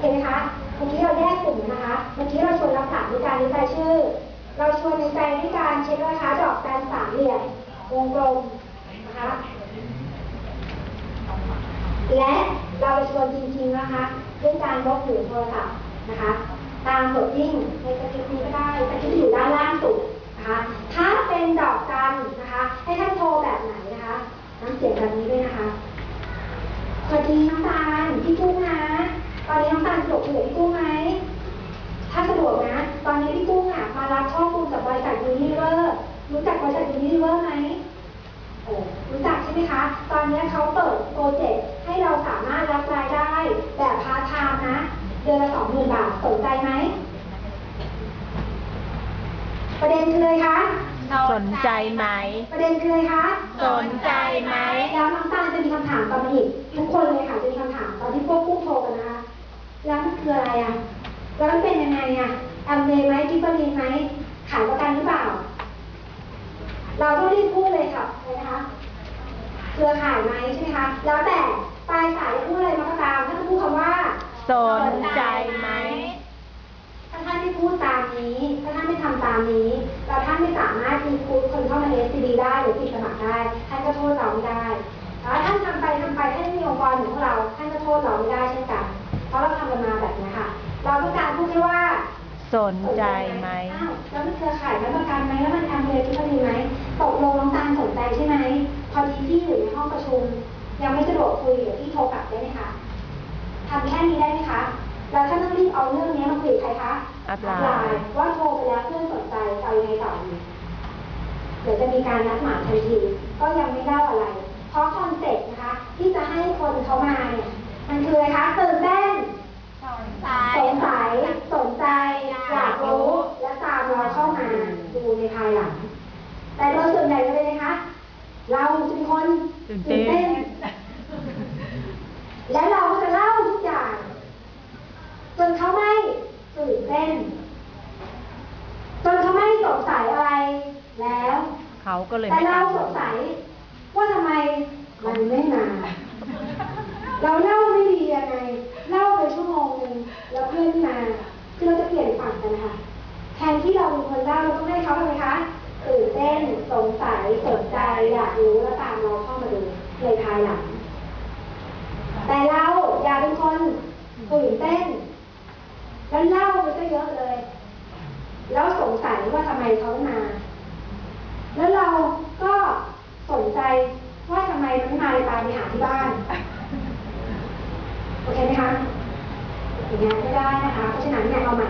เคไหมคะ เมื่อกี้เราแยกกลุ่มนะคะ เมื่อกี้เราชวนรับถามด้วยการวิจัยชื่อ เราชวนในใจด้วยการเช็คนะคะดอกจันสามเหลี่ยมวงกลมนะคะ และเราชวนจริงๆนะคะด้วยการยกหูโทรศัพท์นะคะ ตามโหลดดิ้งในสคริปต์นี้ก็ได้สคริปต์อยู่ด้านล่างสุดนะคะ ถ้าเป็นดอกจัน ไหมเออรู้จักใช่ไหมคะ ตอนนี้เขาเปิดโปรเจกต์ให้เราสามารถรับรายได้แบบพาร์ทไทม์นะ เดือนละสองหมื่นบาท สนใจไหม ประเด็นคืออะไรคะ สนใจไหม ประเด็นคืออะไรคะ สนใจไหม แล้วน้องตาลจะมีคำถามตอนมาอีกทุกคนเลยค่ะจะมีคำถามตอนที่พวกผู้โทรกันนะคะ แล้วมันคืออะไรอะ แล้วมันเป็นยังไงอะแอมเวย์ไหมกิฟเฟอรีนไหมขายประกันหรือเปล่า เรีบพูดเลยค่ะเลยนะคะ เครือข่ายไหมใช่ไหมคะ แล้วแต่ปลายสายจะพูดอะไรมาก็ตาม ถ้าจะพูดคำว่า สนใจไหม ถ้าท่านไม่พูดตามนี้ ถ้าท่านไม่ทำตามนี้แล้วท่านไม่สามารถมีคูคนเข้ามาเอสซีดีได้หรือปิดสมัครได้ ท่านก็โทษเราไม่ได้แล้วท่านทำไปทำไปท่านไม่มีองค์กรเหมือนพวกเรา ท่านก็โทษเราไม่ได้ สนใจไหม อ้าวแล้วมันเครือข่ายแล้วประกันไหมแล้วมันทำเลยทุกคดีไหมตกลงน้องตาลสนใจใช่ไหม พอดีพี่อยู่ในห้องประชุม ยังไม่สะดวกคุยเดี๋ยวพี่โทรกลับได้ไหมคะทำแค่นี้ได้ไหมคะ แล้วท่านต้องรีบเอาเรื่องนี้มาคุยกับใครคะอัพไลน์ว่าโทรไปแล้วเพื่อนสนใจเอายังไงต่อดีเดี๋ยวจะมีการนัดหมายทันที ก็ยังไม่เล่าอะไร เพราะคอนเซ็ปต์นะคะ ที่จะให้คนเขามาเนี่ย มันคืออะไรคะตื่นเต้น สนใจ สงสัย สนใจ อยากรู้ และตามเราเข้ามาดูในภายหลัง แต่โดยส่วนใหญ่จะเป็นไงคะ เราจะเป็น คนตื่นเต้น แล้วเราก็จะเล่าทุกอย่าง จนเขาไม่ตื่นเต้น จนเขาไม่สงสัยอะไรแล้วเขาก็เลยแต่ไม่เราตามสงสัยว่าทำไมมันไม่มา เราเล่าไม่ดียังไงเล่าไปชั่วโมงหนึ่งแล้วเพื่อนไม่มาคือเราจะเปลี่ยนฝั่งกันนะคะแทนที่เราเป็นคนเล่าเราต้องให้เขาทำไมคะ ตื่นเต้นสงสัยสนใจอยากรู้แล้วตามเราเข้ามาดูในภายหลัง แต่เราอย่าเป็นคนตื่นเต้น แล้วเล่าไปก็เยอะเลย แล้วสงสัยว่าทำไมเขามา แล้วเราก็สนใจว่าทำไมมันมาเลยตามไปหาที่บ้านโอเคไหมคะอย่างนี้ไม่ได้นะคะ เพราะฉะนั้นเนี่ยเอาใหม่